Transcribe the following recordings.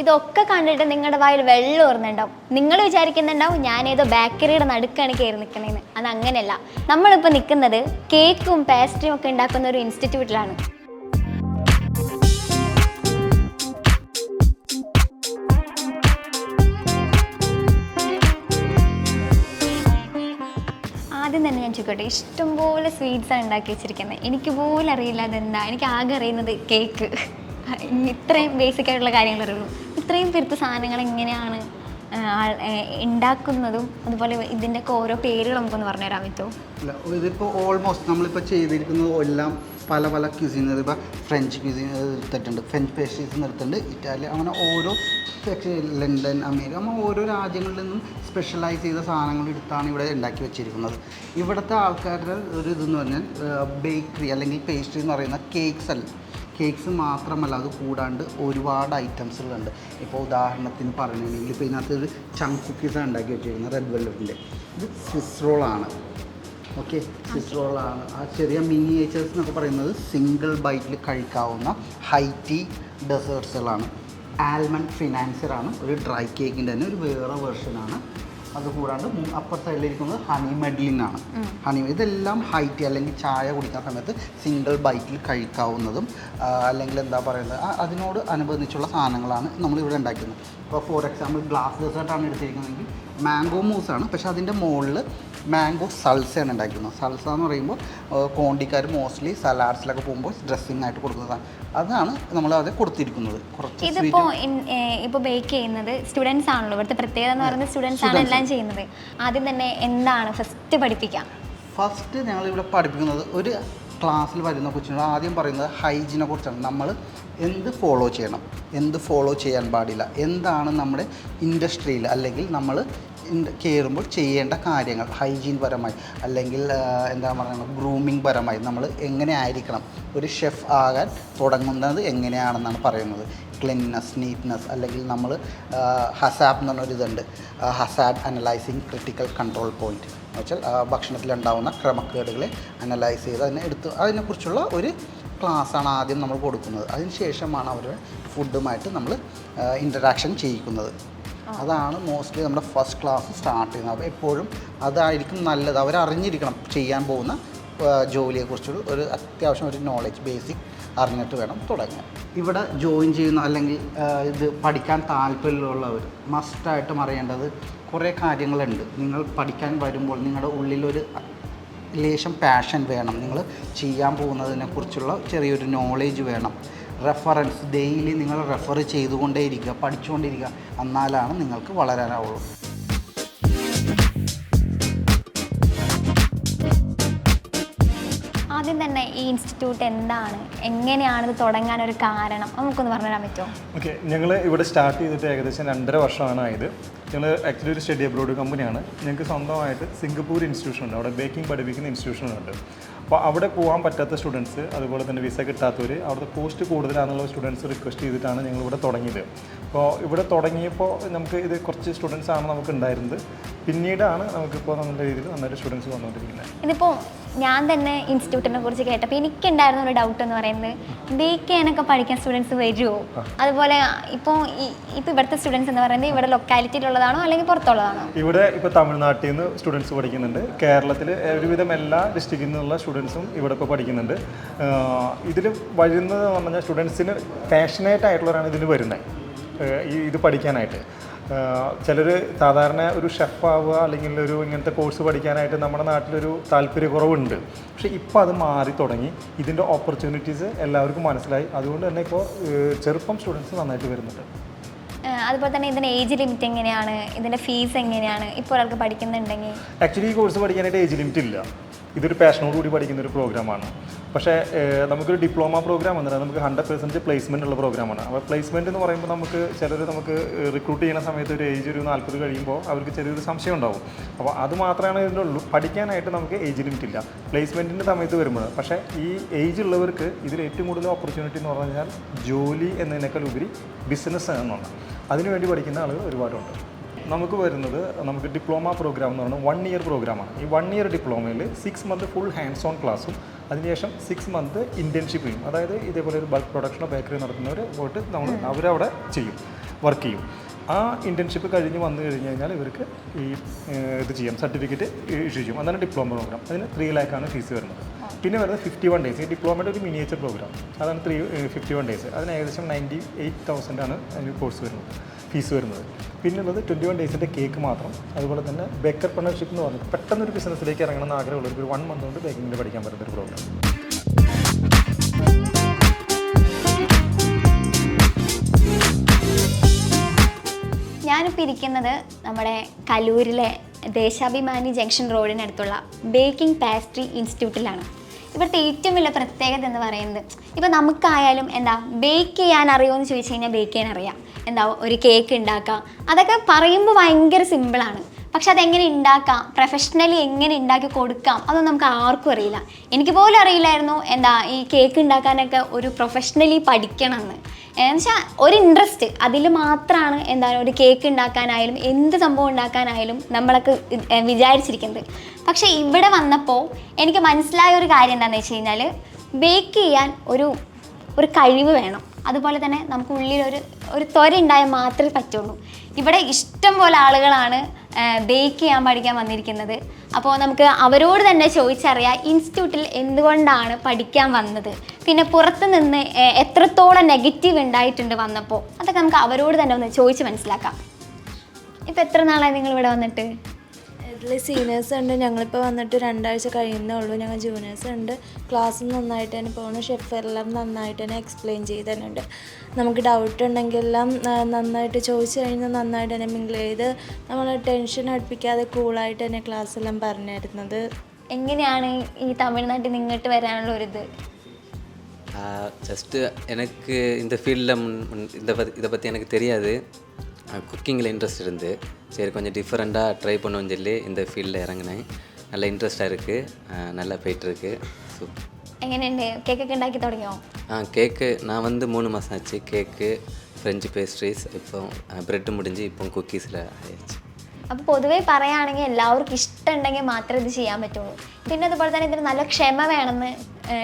ഇതൊക്കെ കണ്ടിട്ട് നിങ്ങളുടെ വായിൽ വെള്ളം ഓർന്നുണ്ടാവും നിങ്ങൾ വിചാരിക്കുന്നുണ്ടാവും ഞാനേതോ ബേക്കറിയുടെ നടുക്കാണ് കയറി നിൽക്കണേന്ന് അത് അങ്ങനെയല്ല. നമ്മളിപ്പോൾ നിൽക്കുന്നത് കേക്കും പേസ്ട്രിയും ഒക്കെ ഉണ്ടാക്കുന്ന ഒരു ഇൻസ്റ്റിറ്റ്യൂട്ടിലാണ്. ആദ്യം തന്നെ ഞാൻ ചോദിക്കട്ടെ ഇഷ്ടംപോലെ സ്വീറ്റ്സ് ആണ് ഉണ്ടാക്കി വെച്ചിരിക്കുന്നത്. എനിക്ക് പോലും അറിയില്ല അതെന്താ എനിക്ക് ആകെ അറിയുന്നത് കേക്ക്. ഇത്രയും ബേസിക് ആയിട്ടുള്ള കാര്യങ്ങൾ അറിയുള്ളൂ. ഇത്രയും പെരുത്ത സാധനങ്ങൾ എങ്ങനെയാണ് ഉണ്ടാക്കുന്നതും അതുപോലെ ഇതിന്റെ ഒക്കെ ഓരോ പേരുകൾ നമുക്കൊന്ന് പറഞ്ഞു തരാൻ പറ്റുമോ അല്ല ഇതിപ്പോൾ ഓൾമോസ്റ്റ് നമ്മളിപ്പോൾ ചെയ്തിരിക്കുന്നത് എല്ലാം പല പല ക്യൂസിൻ ഇപ്പോൾ ഫ്രഞ്ച് ക്യൂസിൻ എടുത്തിട്ടുണ്ട്. ഫ്രഞ്ച് പേസ്ട്രീസ് എടുത്തിട്ടുണ്ട്. ഇറ്റാലി അങ്ങനെ ഓരോ ലണ്ടൻ അമേരിക്ക അങ്ങനെ ഓരോ രാജ്യങ്ങളിൽ നിന്നും സ്പെഷ്യലൈസ് ചെയ്ത സാധനങ്ങൾ എടുത്താണ് ഇവിടെ ഉണ്ടാക്കി വെച്ചിരിക്കുന്നത്. ഇവിടുത്തെ ആൾക്കാരുടെ ഒരു ഇതെന്ന് പറഞ്ഞാൽ ബേക്കറി അല്ലെങ്കിൽ പേസ്ട്രി എന്ന് പറയുന്ന കേക്ക്സ് അല്ല? കേക്ക്സ് മാത്രമല്ല അത് കൂടാണ്ട് ഒരുപാട് ഐറ്റംസുകളുണ്ട് ഇപ്പോൾ ഉദാഹരണത്തിന് പറയുകയാണെങ്കിൽ ഇപ്പോൾ ഇതിനകത്ത് ഒരു ചങ്ക് കുക്കീസാണ് ഉണ്ടാക്കി വെച്ചിരിക്കുന്നത് റെഡ് വെല്ലറ്റിന്റെ ഇത് സ്വിസ് റോളാണ് ഓക്കെ സ്വിസ് റോളാണ് ആ ചെറിയ മിനിയേച്ചേഴ്സ് എന്നൊക്കെ പറയുന്നത് സിംഗിൾ ബൈറ്റിൽ കഴിക്കാവുന്ന ഹൈറ്റി ഡെസേർട്സുകളാണ് ആൽമണ്ട് ഫിനാൻസറാണ് ഒരു ഡ്രൈ കേക്കിന്റെ തന്നെ ഒരു വേറെ വെർഷനാണ് അതുകൂടാണ്ട് അപ്പർ സൈഡിലിരിക്കുന്നത് ഹണി മെഡ്ലിൻ ആണ്. ഹണി ഇതെല്ലാം ഹൈറ്റ് അല്ലെങ്കിൽ ചായ കുടിക്കുന്ന സമയത്ത് സിംഗിൾ ബൈറ്റിൽ കഴിക്കാവുന്നതും അല്ലെങ്കിൽ എന്താ പറയുന്നത് അതിനോട് അനുബന്ധിച്ചുള്ള സാധനങ്ങളാണ് നമ്മളിവിടെ ഉണ്ടാക്കുന്നത് ഇപ്പോൾ ഫോർ എക്സാമ്പിൾ ഗ്ലാസ് ഡെസേർട്ടാണ് എടുത്തിരിക്കുന്നതെങ്കിൽ മാംഗോ മൂസ് ആണ്. പക്ഷേ അതിന്റെ മുകളിൽ മാംഗോ സൾസയാണ് ഉണ്ടാക്കുന്നത് സൽസ എന്ന് പറയുമ്പോൾ കോണ്ടിക്കാർ മോസ്റ്റ്ലി സലാഡ്സിലൊക്കെ പോകുമ്പോൾ ഡ്രസ്സിംഗ് ആയിട്ട് കൊടുക്കുന്നതാണ് അതാണ് നമ്മൾ അത് കൊടുത്തിരിക്കുന്നത്. കുറച്ച് ഇതിപ്പോ ഇപ്പൊ ഇപ്പോൾ ബേക്ക് ചെയ്യുന്നത് സ്റ്റുഡൻസ് ആണല്ലോ. ഇവിടുത്തെ പ്രത്യേകത എന്ന് പറയുന്നത് സ്റ്റുഡൻസ് ആണ്. എല്ലാം ചെയ്യുന്നത്? ആദ്യം തന്നെ എന്താണ് ഫസ്റ്റ് പഠിപ്പിക്കാം ഫസ്റ്റ് ഞങ്ങൾ ഇവിടെ പഠിപ്പിക്കുന്നത് ഒരു ക്ലാസ്സിൽ വരുന്ന കൊച്ചിനോട് ആദ്യം പറയുന്നത് ഹൈജീനെ കുറിച്ചാണ്. നമ്മൾ എന്ത് ഫോളോ ചെയ്യണം? എന്ത് ഫോളോ ചെയ്യാൻ പാടില്ല? എന്താണ് നമ്മുടെ ഇൻഡസ്ട്രിയിൽ അല്ലെങ്കിൽ നമ്മൾ കയറുമ്പോൾ ചെയ്യേണ്ട കാര്യങ്ങൾ? ഹൈജീൻ പരമായി അല്ലെങ്കിൽ എന്താ പറയുക ഗ്രൂമിങ് പരമായി നമ്മൾ എങ്ങനെ ആയിരിക്കണം? ഒരു ഷെഫ് ആകാൻ തുടങ്ങുന്നത് എങ്ങനെയാണെന്നാണ് പറയുന്നത്? ക്ലിൻനെസ് നീറ്റ്നെസ് അല്ലെങ്കിൽ നമ്മൾ ഹസാബ് എന്ന് പറഞ്ഞൊരു ഇതുണ്ട്. Hazard analysing critical control point എന്ന് വെച്ചാൽ ഭക്ഷണത്തിലുണ്ടാവുന്ന ക്രമക്കേടുകളെ അനലൈസ് ചെയ്ത് അതിനെ എടുത്ത് അതിനെക്കുറിച്ചുള്ള ഒരു ക്ലാസ്സാണ് ആദ്യം നമ്മൾ കൊടുക്കുന്നത്. അതിന് ശേഷമാണ് അവരുടെ ഫുഡുമായിട്ട് നമ്മൾ ഇന്ററാക്ഷൻ ചെയ്യിക്കുന്നത്. അതാണ് മോസ്റ്റ്ലി നമ്മുടെ ഫസ്റ്റ് ക്ലാസ് സ്റ്റാർട്ട് ചെയ്യുന്നത്. അപ്പോൾ എപ്പോഴും അതായിരിക്കും നല്ലത്. അവരറിഞ്ഞിരിക്കണം ചെയ്യാൻ പോകുന്ന ജോലിയെക്കുറിച്ചുള്ള ഒരു അത്യാവശ്യം ഒരു നോളജ് ബേസിക് അറിഞ്ഞിട്ട് വേണം തുടങ്ങാൻ. ഇവിടെ ജോയിൻ ചെയ്യുന്ന അല്ലെങ്കിൽ ഇത് പഠിക്കാൻ താല്പര്യമുള്ളവർ മസ്റ്റായിട്ടും അറിയേണ്ടത് കുറേ കാര്യങ്ങളുണ്ട്. നിങ്ങൾ പഠിക്കാൻ വരുമ്പോൾ നിങ്ങളുടെ ഉള്ളിലൊരു ലേശം പാഷൻ വേണം. നിങ്ങൾ ചെയ്യാൻ പോകുന്നതിനെക്കുറിച്ചുള്ള ചെറിയൊരു നോളേജ് വേണം. റെഫറൻസ് ഡെയിലി നിങ്ങൾ റെഫർ ചെയ്തുകൊണ്ടേയിരിക്കുക പഠിച്ചുകൊണ്ടിരിക്കുക എന്നാലാണ് നിങ്ങൾക്ക് വളരാനാവുള്ളൂ. ആദ്യം തന്നെ ഈ ഇൻസ്റ്റിറ്റ്യൂട്ട് എന്താണ്? എങ്ങനെയാണ് ഇത് തുടങ്ങാൻ ഒരു കാരണം? നമുക്കൊന്ന് പറഞ്ഞു തരാൻ പറ്റുമോ? ഓക്കെ ഞങ്ങൾ ഇവിടെ സ്റ്റാർട്ട് ചെയ്തിട്ട് ഏകദേശം രണ്ടര വർഷമാണ് ആയത്. ഞങ്ങൾ ആക്ച്വലി ഒരു സ്റ്റഡി അബ്രോഡ് കമ്പനിയാണ്. ഞങ്ങൾക്ക് സ്വന്തമായിട്ട് സിംഗപ്പൂർ ഇൻസ്റ്റിറ്റ്യൂഷൻ ഉണ്ട്. അവിടെ ബേക്കിംഗ് പഠിപ്പിക്കുന്ന ഇൻസ്റ്റിറ്റ്യൂഷൻ ഉണ്ട്. അപ്പോൾ അവിടെ പോകാൻ പറ്റാത്ത സ്റ്റുഡൻസ് അതുപോലെ തന്നെ വിസ കിട്ടാത്തവർ അവിടുത്തെ പോസ്റ്റ് കൂടുതലാണെന്നുള്ള സ്റ്റുഡൻസ് റിക്വസ്റ്റ് ചെയ്തിട്ടാണ് ഞങ്ങൾ ഇവിടെ തുടങ്ങിയത്. അപ്പോൾ ഇവിടെ തുടങ്ങിയപ്പോൾ നമുക്ക് ഇത് കുറച്ച് സ്റ്റുഡൻസ് ആണ് നമുക്ക് ഉണ്ടായിരുന്നത് പിന്നീടാണ് നമുക്കിപ്പോൾ നമ്മുടെ രീതിയിൽ നന്നായിട്ട് സ്റ്റുഡൻസ് വന്നുകൊണ്ടിരിക്കുന്നത്. ഇതിപ്പോൾ ഞാൻ തന്നെ ഇൻസ്റ്റിറ്റ്യൂട്ടിനെ കുറിച്ച് കേട്ടപ്പോൾ എനിക്കുണ്ടായിരുന്ന ഒരു ഡൗട്ട് എന്ന് പറയുന്നത് ബി കെനൊക്കെ പഠിക്കാൻ സ്റ്റുഡൻസ് വരുമോ അതുപോലെ ഇപ്പോൾ ഇപ്പോൾ ഇവിടുത്തെ സ്റ്റുഡൻസ് എന്ന് പറയുന്നത് ഇവിടെ ലൊക്കാലിറ്റിയിലുള്ളതാണോ അല്ലെങ്കിൽ പുറത്തുള്ളതാണോ? ഇവിടെ ഇപ്പോൾ തമിഴ്നാട്ടിൽ നിന്ന് സ്റ്റുഡൻസ് പഠിക്കുന്നുണ്ട്. കേരളത്തിൽ ഒരുവിധം എല്ലാ ഡിസ്ട്രിക്റ്റിൽ നിന്നുള്ള സ്റ്റുഡൻസും ഇവിടെ ഇപ്പോൾ പഠിക്കുന്നുണ്ട്. ഇതിൽ വരുന്നത് എന്ന് പറഞ്ഞാൽ സ്റ്റുഡൻസിന് പാഷനേറ്റ് ആയിട്ടുള്ളവരാണ് ഇതിൽ വരുന്നത് ഈ ഇത് പഠിക്കാനായിട്ട്. ചിലർ സാധാരണ ഒരു ഷെഫാവുക അല്ലെങ്കിൽ ഒരു ഇങ്ങനത്തെ കോഴ്സ് പഠിക്കാനായിട്ട് നമ്മുടെ നാട്ടിലൊരു താല്പര്യക്കുറവുണ്ട്. പക്ഷേ ഇപ്പോൾ അത് മാറി തുടങ്ങി. ഇതിന്റെ ഓപ്പർച്യൂണിറ്റീസ് എല്ലാവർക്കും മനസ്സിലായി. അതുകൊണ്ട് തന്നെ ഇപ്പോൾ ചെറുപ്പം സ്റ്റുഡൻസ് നന്നായിട്ട് വരുന്നുണ്ട്. അതുപോലെ തന്നെ ഇതിന്റെ ഏജ് ലിമിറ്റ് എങ്ങനെയാണ്? ഇതിന്റെ ഫീസ് എങ്ങനെയാണ്? ഇപ്പോൾ ഒരാൾക്ക് പഠിക്കുന്നുണ്ടെങ്കിൽ ആക്ച്വലി ഈ കോഴ്സ് പഠിക്കാനായിട്ട് ഏജ് ലിമിറ്റ് ഇല്ല. ഇതൊരു പാഷനോട് കൂടി പഠിക്കുന്ന ഒരു പ്രോഗ്രാമാണ് പക്ഷേ നമുക്കൊരു ഡിപ്ലോമ പ്രോഗ്രാം വന്നിട്ട് നമുക്ക് ഹൺഡ്രഡ് പെർസെന്റ് പ്ലേസ്മെന്റ് ഉള്ള പ്രോഗ്രാമാണ് അപ്പോൾ പ്ലേസ്മെന്റ് എന്ന് പറയുമ്പോൾ നമുക്ക് ചിലർ നമുക്ക് റിക്രൂട്ട് ചെയ്യുന്ന സമയത്ത് ഒരു ഏജ് ഒരു നാൽപ്പത് കഴിയുമ്പോൾ അവർക്ക് ചെറിയൊരു സംശയം ഉണ്ടാവും. അപ്പോൾ അത് മാത്രമാണ് ഇതിന്റെ ഉള്ളൂ. പഠിക്കാനായിട്ട് നമുക്ക് ഏജ് ലിമിറ്റ് ഇല്ല. പ്ലേസ്മെന്റിന്റെ സമയത്ത് വരുമ്പോൾ പക്ഷേ ഈ ഏജ് ഉള്ളവർക്ക് ഇതിൽ ഏറ്റവും കൂടുതൽ ഓപ്പർച്യൂണിറ്റി എന്ന് പറഞ്ഞു കഴിഞ്ഞാൽ ജോലി എന്നതിനേക്കാൾ ഉപരി ബിസിനസ് എന്നാണ് അതിനുവേണ്ടി പഠിക്കുന്ന ആളുകൾ ഒരുപാടുണ്ട്. നമുക്ക് വരുന്നത് നമുക്ക് ഡിപ്ലോമ പ്രോഗ്രാം എന്ന് പറയുന്നത് വൺ ഇയർ പ്രോഗ്രാമാണ് ഈ one year ഡിപ്ലോമയിൽ six month full hands on ക്ലാസ്സും അതിനുശേഷം സിക്സ് മന്ത് ഇന്റേൺഷിപ്പ് ചെയ്യും അതായത് ഇതേപോലെ ഒരു ബൾക്ക് പ്രൊഡക്ഷനോ ബേക്കറി നടത്തുന്നവർ പോയിട്ട് നമ്മൾ അവരവിടെ ചെയ്യും വർക്ക് ചെയ്യും. ആ ഇന്റേൺഷിപ്പ് കഴിഞ്ഞ് വന്നു കഴിഞ്ഞ് കഴിഞ്ഞാൽ ഇവർക്ക് ഈ ഇത് ചെയ്യാം സർട്ടിഫിക്കറ്റ് ഇഷ്യൂ ചെയ്യും. അതാണ് ഡിപ്ലോമ പ്രോഗ്രാം അതിന് ത്രീ ലാക്കാണ് ഫീസ് വരുന്നത്. പിന്നെ വരുന്നത് ഫിഫ്റ്റി വൺ ഡേയ്സ് ഈ ഡിപ്ലോമയുടെ ഒരു മിനിയേച്ചർ പ്രോഗ്രാം അതാണ് ത്രീ ഫിഫ്റ്റി വൺ ഡേയ്സ് അതിന് ഏകദേശം നയന്റി എയ്റ്റ് തൗസൻഡാണ് അതിന് കോഴ്സ് വരുന്നത്. ഫീസ് വരുന്നത്. പിന്നെ ഉള്ളത് ട്വന്റി വൺ ഡേയ്സിന്റെ കേക്ക് മാത്രം. അതുപോലെ തന്നെ ബേക്കർ പണർഷിപ്പ് എന്ന് പറഞ്ഞിട്ട് പെട്ടെന്നൊരു ബിസിനസ്സിലേക്ക് ഇറങ്ങണം എന്ന് ആഗ്രഹമുള്ള ഒരു വൺ മന്ത് കൊണ്ട് ബേക്കിങ്ങിൽ പഠിക്കാൻ പറ്റുന്ന ഒരു പ്രോഗ്രാം ഞാനിപ്പോൾ ഇരിക്കുന്നത് നമ്മുടെ കലൂരിലെ ദേശാഭിമാനി ജംഗ്ഷൻ റോഡിനടുത്തുള്ള ബേക്കിംഗ് പാസ്ട്രി ഇൻസ്റ്റിറ്റ്യൂട്ടിലാണ് ഇവിടുത്തെ ഏറ്റവും വലിയ പ്രത്യേകത എന്ന് പറയുന്നത് ഇപ്പോൾ നമുക്കായാലും എന്താ ബേക്ക് ചെയ്യാൻ അറിയുമോ എന്ന് ചോദിച്ചു കഴിഞ്ഞാൽ ബേക്ക് ചെയ്യാൻ അറിയാം. എന്താ ഒരു കേക്ക് ഉണ്ടാക്കാം അതൊക്കെ പറയുമ്പോൾ ഭയങ്കര സിമ്പിളാണ് പക്ഷെ അതെങ്ങനെ ഉണ്ടാക്കാം പ്രൊഫഷണലി എങ്ങനെ ഉണ്ടാക്കി കൊടുക്കാം അതൊന്നും നമുക്ക് ആർക്കും അറിയില്ല. എനിക്ക് പോലും അറിയില്ലായിരുന്നു എന്താ ഈ കേക്ക് ഉണ്ടാക്കാനൊക്കെ ഒരു പ്രൊഫഷണലി പഠിക്കണം എന്ന് എന്നുവെച്ചാൽ ഒരു ഇൻട്രസ്റ്റ് അതിൽ മാത്രമാണ് എന്താണ് ഒരു കേക്ക് ഉണ്ടാക്കാനായാലും എന്ത് സംഭവം ഉണ്ടാക്കാനായാലും നമ്മളൊക്കെ വിചാരിച്ചിരിക്കുന്നത്. പക്ഷേ ഇവിടെ വന്നപ്പോൾ എനിക്ക് മനസ്സിലായ ഒരു കാര്യം എന്താണെന്ന് വെച്ച് കഴിഞ്ഞാൽ ബേക്ക് ചെയ്യാൻ ഒരു ഒരു കഴിവ് വേണം. അതുപോലെ തന്നെ നമുക്ക് ഉള്ളിൽ ഒരു ഒരു ത്വര ഉണ്ടായാൽ മാത്രമേ പറ്റുള്ളൂ. ഇവിടെ ഇഷ്ടം പോലെ ആളുകളാണ് ബേക്ക് ചെയ്യാൻ പഠിക്കാൻ വന്നിരിക്കുന്നത്. അപ്പോൾ നമുക്ക് അവരോട് തന്നെ ചോദിച്ചറിയാം ഇൻസ്റ്റിറ്റ്യൂട്ടിൽ എന്തുകൊണ്ടാണ് പഠിക്കാൻ വന്നത്? പിന്നെ പുറത്ത് നിന്ന് എത്രത്തോളം നെഗറ്റീവ് ഉണ്ടായിട്ടുണ്ട് വന്നപ്പോൾ അതൊക്കെ നമുക്ക് അവരോട് തന്നെ ഒന്ന് ചോദിച്ച് മനസ്സിലാക്കാം. ഇപ്പം എത്ര നാളായി നിങ്ങൾ ഇവിടെ വന്നിട്ട്? ഇതിൽ സീനിയേഴ്സ് ഉണ്ട് ഞങ്ങളിപ്പോൾ വന്നിട്ട് രണ്ടാഴ്ച കഴിയുന്നേ ഉള്ളൂ ഞങ്ങൾ ജൂനിയേഴ്സ് ഉണ്ട് ക്ലാസ് നന്നായിട്ട് തന്നെ പോകുന്നു ഷെഫ് എല്ലാം നന്നായിട്ട് തന്നെ എക്സ്പ്ലെയിൻ ചെയ്ത് തരുന്നുണ്ട് നമുക്ക് ഡൗട്ട് ഉണ്ടെങ്കിലെല്ലാം ആ, നന്നായിട്ട് ചോദിച്ചു കഴിഞ്ഞാൽ നന്നായിട്ട് തന്നെ മിങ്കിൾ ചെയ്ത് നമ്മൾ ടെൻഷൻ അടുപ്പിക്കാതെ കൂളായിട്ട് തന്നെ ക്ലാസ് എല്ലാം പറഞ്ഞു തരുന്നത് എങ്ങനെയാണ് ഈ തമിഴ്നാട്ടിൽ നിന്ന് ഇങ്ങോട്ട് വരാനുള്ള ഒരു ഇത് ஜஸ்ட்டு எனக்கு இந்த ஃபீல்டில் இந்த பத்தி இதை பற்றி எனக்கு தெரியாது குக்கிங்கில் இன்ட்ரெஸ்ட் இருந்து சரி கொஞ்சம் டிஃப்ரெண்ட்டாக ட்ரை பண்ணுவோன்னு சொல்லி இந்த ஃபீல்டில் இறங்கினேன் நல்ல இன்ட்ரெஸ்ட்டாக இருக்குது நல்லா போயிட்டுருக்கு ஸோ എങ്ങനെയുണ്ട് കേക്കൊക്കെ ഉണ്ടാക്കി തുടങ്ങിയോ ஆ கேக்கு நான் வந்து மூணு மாதம் ஆச்சு கேக்கு ஃப்ரெஞ்சு பேஸ்ட்ரீஸ் இப்போ ப்ரெட்டு முடிஞ்சு இப்போ குக்கீஸில் ஆயிடுச்சு അപ്പോൾ പൊതുവേ പറയുകയാണെങ്കിൽ എല്ലാവർക്കും ഇഷ്ടമുണ്ടെങ്കിൽ മാത്രമേ ഇത് ചെയ്യാൻ പറ്റുള്ളൂ പിന്നെ അതുപോലെ തന്നെ ഇതിന് നല്ല ക്ഷമ വേണമെന്ന്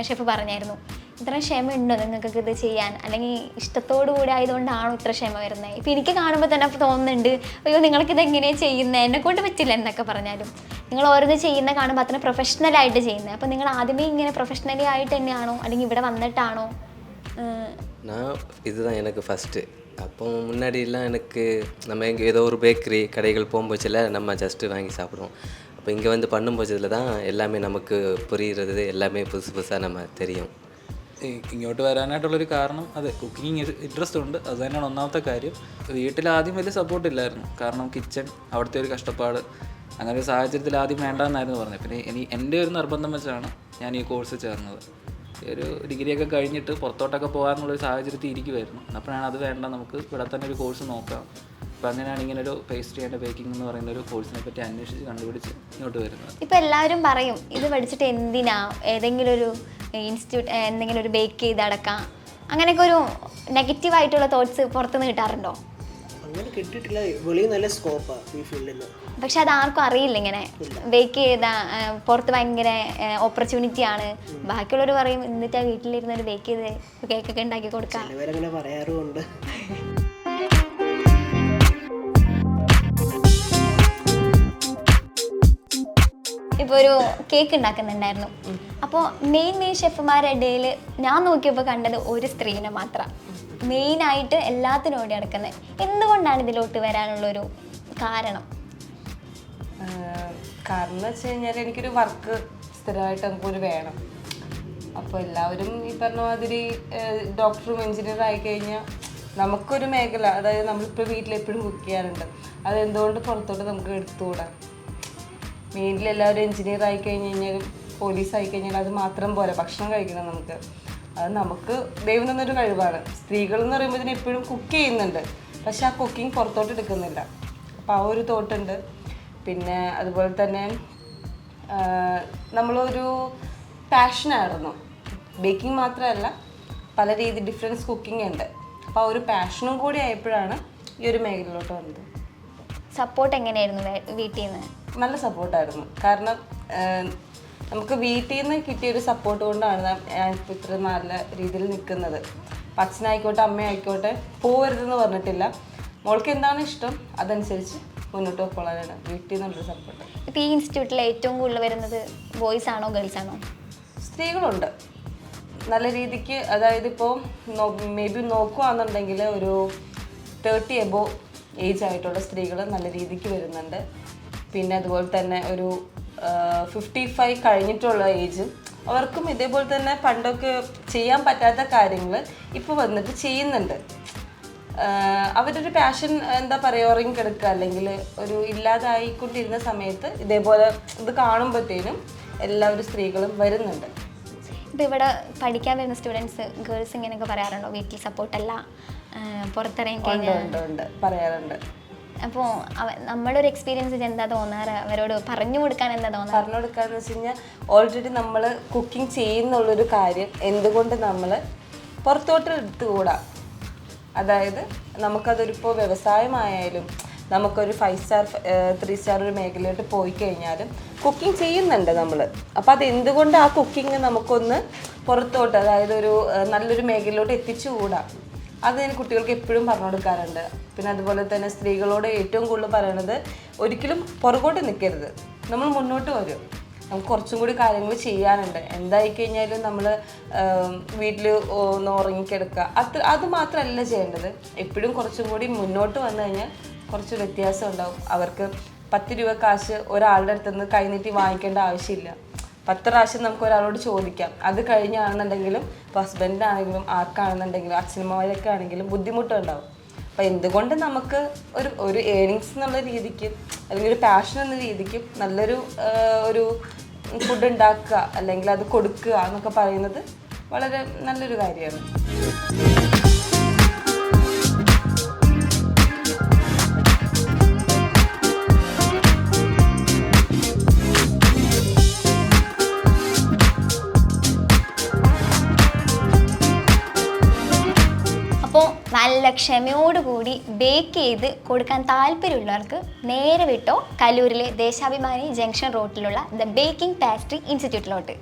ഷെഫ് പറഞ്ഞായിരുന്നു ഇത്ര ക്ഷമ ഉണ്ടോ നിങ്ങൾക്ക് ഇത് ചെയ്യാൻ അല്ലെങ്കിൽ ഇഷ്ടത്തോടു കൂടി ആയതുകൊണ്ടാണോ ഇത്ര ക്ഷമ വരുന്നത് ഇപ്പം എനിക്ക് കാണുമ്പോൾ തന്നെ അപ്പോൾ തോന്നുന്നുണ്ട് അയ്യോ നിങ്ങൾക്കിത് എങ്ങനെയാണ് ചെയ്യുന്നത് എന്നെ കൊണ്ട് പറ്റില്ല എന്നൊക്കെ പറഞ്ഞാലും നിങ്ങൾ ഓരോന്ന് ചെയ്യുന്ന കാണുമ്പോൾ അത്ര പ്രൊഫഷണലായിട്ട് ചെയ്യുന്നത് അപ്പോൾ നിങ്ങൾ ആദ്യമേ ഇങ്ങനെ പ്രൊഫഷണലി ആയിട്ട് തന്നെയാണോ അല്ലെങ്കിൽ ഇവിടെ വന്നിട്ടാണോ ഏഹ്, நான் இதுதான் எனக்கு ஃபஸ்ட்டு அப்போ முன்னாடிலாம் எனக்கு நம்ம எங்கே ஏதோ ஒரு பேக்கரி கடைகள் போகும்போச்சில் நம்ம ஜஸ்ட்டு வாங்கி சாப்பிடுவோம் அப்போ இங்கே வந்து பண்ணும்போதில் தான் எல்லாமே நமக்கு புரிகிறது எல்லாமே புதுசு புதுசாக நம்ம தெரியும் ഈ- ഇങ്ങോട്ട് വരാനായിട്ടുള്ളൊരു കാരണം അതെ കുക്കിംഗ് ഇൻട്രസ്റ്റ് ഉണ്ട്. അത് തന്നെയാണ് ഒന്നാമത്തെ കാര്യം. വീട്ടിൽ ആദ്യം വലിയ സപ്പോർട്ട് ഇല്ലായിരുന്നു. കാരണം കിച്ചൺ അവിടുത്തെ ഒരു കഷ്ടപ്പാട്. അങ്ങനെ ഒരു സാഹചര്യത്തിൽ ആദ്യം വേണ്ടെന്നായിരുന്നു പറഞ്ഞത്. പിന്നെ ഇനി എന്റെ ഒരു നിർബന്ധം വെച്ചാണ് ഞാൻ ഈ കോഴ്സ് ചേർന്നത്. ഒരു ഡിഗ്രിയൊക്കെ കഴിഞ്ഞിട്ട് പുറത്തോട്ടൊക്കെ പോകാനുള്ളൊരു സാഹചര്യത്തിൽ ഇരിക്കുമായിരുന്നു അപ്പോഴാണ് അത് വേണ്ട നമുക്ക് ഇവിടെ തന്നെ ഒരു കോഴ്സ് നോക്കാം. അപ്പോൾ അങ്ങനെയാണ് ഇങ്ങനെ ഒരു പേസ്ട്രി ആൻഡ് ബേക്കിംഗ് എന്ന് പറയുന്ന ഒരു കോഴ്സിനെ പറ്റി അന്വേഷിച്ച് കണ്ടുപിടിച്ച് ഇങ്ങോട്ട് വരുന്നത്. ഇപ്പം എല്ലാവരും പറയും ഇത് പഠിച്ചിട്ട് എന്തിനാ? ഏതെങ്കിലും ഒരു ഇൻസ്റ്റിറ്റ്യൂട്ട് എന്തെങ്കിലും ഒരു ബേക്ക് ചെയ്ത് അടക്കാം അങ്ങനെയൊക്കെ ഒരു നെഗറ്റീവ് ആയിട്ടുള്ള തോട്ട്സ് പുറത്തുനിന്ന് കിട്ടാറുണ്ടോ? അങ്ങനെ കിട്ടിയിട്ടില്ല. വെളിയിൽ നല്ല സ്കോപ്പാണ് ഈ ഫീൽഡിൽ പക്ഷെ അത് ആർക്കും അറിയില്ല ഇങ്ങനെ. ബേക്ക് ചെയ്ത പുറത്ത് ഭയങ്കര ഓപ്പർച്യൂണിറ്റി ആണ്. ബാക്കിയുള്ളവർ പറയും എന്നിട്ടാ വീട്ടിലിരുന്ന് ഒരു ബേക്ക് ചെയ്ത് കേക്കൊക്കെ ഉണ്ടാക്കി കൊടുക്കാം. പറയാറുമുണ്ട്. ഇപ്പോൾ ഒരു കേക്ക് ഉണ്ടാക്കുന്നുണ്ടായിരുന്നു. അപ്പോൾ മെയിൻ മെയിൻ ഷെഫുമാരുടെ ഇടയിൽ ഞാൻ നോക്കിയപ്പോൾ കണ്ടത് ഒരു സ്ത്രീനെ മാത്രം. മെയിനായിട്ട് എല്ലാത്തിനും ഓടി നടക്കുന്നത് എന്തുകൊണ്ടാണ് ഇതിലോട്ട് വരാനുള്ളൊരു കാരണം? കാരണം എന്ന് വെച്ച് കഴിഞ്ഞാൽ എനിക്കൊരു വർക്ക് സ്ഥിരമായിട്ട് നമുക്കൊരു വേണം. അപ്പോൾ എല്ലാവരും ഈ പറഞ്ഞ മാതിരി ഡോക്ടറും എഞ്ചിനീയറും ആയി കഴിഞ്ഞാൽ നമുക്കൊരു മേഖല അതായത് നമ്മളിപ്പോൾ വീട്ടിലെപ്പോഴും കുക്ക് ചെയ്യാറുണ്ട്. അതെന്തുകൊണ്ട് പുറത്തോട്ട് നമുക്ക് എടുത്തുകൂടാ? മെയിനിൽ എല്ലാവരും എഞ്ചിനീയർ ആയി കഴിഞ്ഞ് കഴിഞ്ഞാൽ പോലീസ് ആയി കഴിഞ്ഞാൽ അത് മാത്രം പോലെ ഭക്ഷണം കഴിക്കണം നമുക്ക്. അത് നമുക്ക് ദൈവം തന്നൊരു കഴിവാണ്. സ്ത്രീകൾ എന്ന് പറയുമ്പോൾ എപ്പോഴും കുക്ക് ചെയ്യുന്നുണ്ട്. പക്ഷെ ആ കുക്കിംഗ് പുറത്തോട്ട് എടുക്കുന്നില്ല. അപ്പോൾ ആ ഒരു തോട്ടുണ്ട്. പിന്നെ അതുപോലെ തന്നെ നമ്മളൊരു പാഷനായിരുന്നു ബേക്കിംഗ് മാത്രമല്ല പല രീതി ഡിഫറൻസ് കുക്കിംഗ് ഉണ്ട്. അപ്പോൾ ആ ഒരു പാഷനും കൂടി ആയപ്പോഴാണ് ഈ ഒരു മേഖലയിലോട്ട് വന്നത്. സപ്പോർട്ട് എങ്ങനെയായിരുന്നു വീട്ടിൽ നിന്ന് നല്ല സപ്പോർട്ടായിരുന്നു കാരണം നമുക്ക് വീട്ടിൽ നിന്ന് കിട്ടിയൊരു സപ്പോർട്ട് കൊണ്ടാണ് ഞാൻ- ഞാനിപ്പോൾ ഇത്ര നല്ല രീതിയിൽ നിൽക്കുന്നത്. അപ്പം അച്ഛനായിക്കോട്ടെ അമ്മയായിക്കോട്ടെ പോകരുതെന്ന് പറഞ്ഞിട്ടില്ല. മോൾക്ക് എന്താണ് ഇഷ്ടം? അതനുസരിച്ച് മുന്നോട്ട് പോകാനാണ്. വീട്ടിൽ നിന്നുള്ള സപ്പോർട്ട് ഇപ്പോൾ ഈ ഇൻസ്റ്റിറ്റ്യൂട്ടിൽ ഏറ്റവും കൂടുതൽ വരുന്നത് ബോയ്സ് ആണോ ഗേൾസ് ആണോ? സ്ത്രീകളുണ്ട്. നല്ല രീതിക്ക് അതായത് ഇപ്പോൾ മേ ബി നോക്കുകയാണെന്നുണ്ടെങ്കിൽ ഒരു തേർട്ടി എബോ ഏജ് ആയിട്ടുള്ള സ്ത്രീകൾ നല്ല രീതിക്ക് വരുന്നുണ്ട്. പിന്നെ അതുപോലെ തന്നെ ഒരു ഫിഫ്റ്റി ഫൈവ് കഴിഞ്ഞിട്ടുള്ള ഏജും അവർക്കും ഇതേപോലെ തന്നെ പണ്ടൊക്കെ ചെയ്യാൻ പറ്റാത്ത കാര്യങ്ങൾ ഇപ്പോൾ വന്നിട്ട് ചെയ്യുന്നുണ്ട്. അവരൊരു പാഷൻ എന്താ പറയുക ഉറങ്ങി കിടക്കുക അല്ലെങ്കിൽ ഒരു ഇല്ലാതായിക്കൊണ്ടിരുന്ന സമയത്ത് ഇതേപോലെ ഇത് കാണുമ്പോഴത്തേനും എല്ലാവരും സ്ത്രീകളും വരുന്നുണ്ട്. ഇപ്പോൾ ഇവിടെ പഠിക്കാൻ വരുന്ന സ്റ്റുഡൻസ് ഗേൾസ് ഇങ്ങനെയൊക്കെ പറയാറുണ്ടോ? വീട്ടിൽ സപ്പോർട്ടല്ല പുറത്തിറങ്ങി ഉണ്ട് ഉണ്ട് പറയാറുണ്ട്. അപ്പോൾ നമ്മളൊരു എക്സ്പീരിയൻസ് എന്താ തോന്നാറ്? അവരോട് പറഞ്ഞു കൊടുക്കാൻ എന്താ തോന്നാറ്? പറഞ്ഞു കൊടുക്കാന്ന് വെച്ച് കഴിഞ്ഞാൽ ഓൾറെഡി നമ്മൾ കുക്കിംഗ് ചെയ്യുന്നുള്ളൊരു കാര്യം എന്തുകൊണ്ട് നമ്മൾ പുറത്തോട്ട് എടുത്തുകൂടാ? അതായത് നമുക്കതൊരിപ്പോൾ വ്യവസായമായാലും നമുക്കൊരു ഫൈവ് സ്റ്റാർ ത്രീ സ്റ്റാർ ഒരു മേഖലയിലോട്ട് പോയി കഴിഞ്ഞാലും കുക്കിംഗ് ചെയ്യുന്നുണ്ട് നമ്മൾ അപ്പോൾ അത് എന്തുകൊണ്ട് ആ കുക്കിംഗ് നമുക്കൊന്ന് പുറത്തോട്ട് അതായത് ഒരു നല്ലൊരു മേഖലയിലോട്ട് എത്തിച്ചുകൂടാ? അത് ഞാൻ കുട്ടികൾക്ക് എപ്പോഴും പറഞ്ഞു കൊടുക്കാറുണ്ട്. പിന്നെ അതുപോലെ തന്നെ സ്ത്രീകളോട് ഏറ്റവും കൂടുതൽ പറയണത് ഒരിക്കലും പുറകോട്ട് നിൽക്കരുത്. നമ്മൾ മുന്നോട്ട് വരും. നമുക്ക് കുറച്ചും കൂടി കാര്യങ്ങൾ ചെയ്യാനുണ്ട്. എന്തായി കഴിഞ്ഞാലും നമ്മൾ വീട്ടിൽ ഒന്ന് ഉറങ്ങിക്കിടക്കുക. അത് അത് മാത്രമല്ല ചെയ്യേണ്ടത്. എപ്പോഴും കുറച്ചും കൂടി മുന്നോട്ട് വന്നു കഴിഞ്ഞാൽ കുറച്ച് വ്യത്യാസം ഉണ്ടാവും. അവർക്ക് പത്ത് രൂപ കാശ് ഒരാളുടെ അടുത്തുനിന്ന് കൈനീട്ടി വാങ്ങിക്കേണ്ട ആവശ്യമില്ല. പത്ത് പ്രാവശ്യം നമുക്ക് ഒരാളോട് ചോദിക്കാം. അത് കഴിഞ്ഞാണെന്നുണ്ടെങ്കിലും ഇപ്പോൾ ഹസ്ബൻഡിനാണെങ്കിലും ആർക്കാണെന്നുണ്ടെങ്കിലും അച്ഛനമ്മമാരൊക്കെ ആണെങ്കിലും ബുദ്ധിമുട്ടുണ്ടാവും. അപ്പം എന്തുകൊണ്ട് നമുക്ക് ഒരു ഒരു ഏണിങ്സ് എന്നുള്ള രീതിക്ക് അല്ലെങ്കിൽ ഒരു പാഷൻ എന്ന രീതിക്ക് നല്ലൊരു ഒരു ഫുഡ് ഉണ്ടാക്കുക അല്ലെങ്കിൽ അത് കൊടുക്കുക എന്നൊക്കെ പറയുന്നത് വളരെ നല്ലൊരു കാര്യമാണ്. ക്ഷമയോടുകൂടി ബേക്ക് ചെയ്ത് കൊടുക്കാൻ താല്പര്യമുള്ളവർക്ക് നേരെ വിട്ടോ കല്ലൂരിലെ ദേശാഭിമാനി ജംഗ്ഷൻ റോഡിലുള്ള ദ ബേക്കിംഗ് പാസ്ട്രി ഇൻസ്റ്റിറ്റ്യൂട്ടിലോട്ട്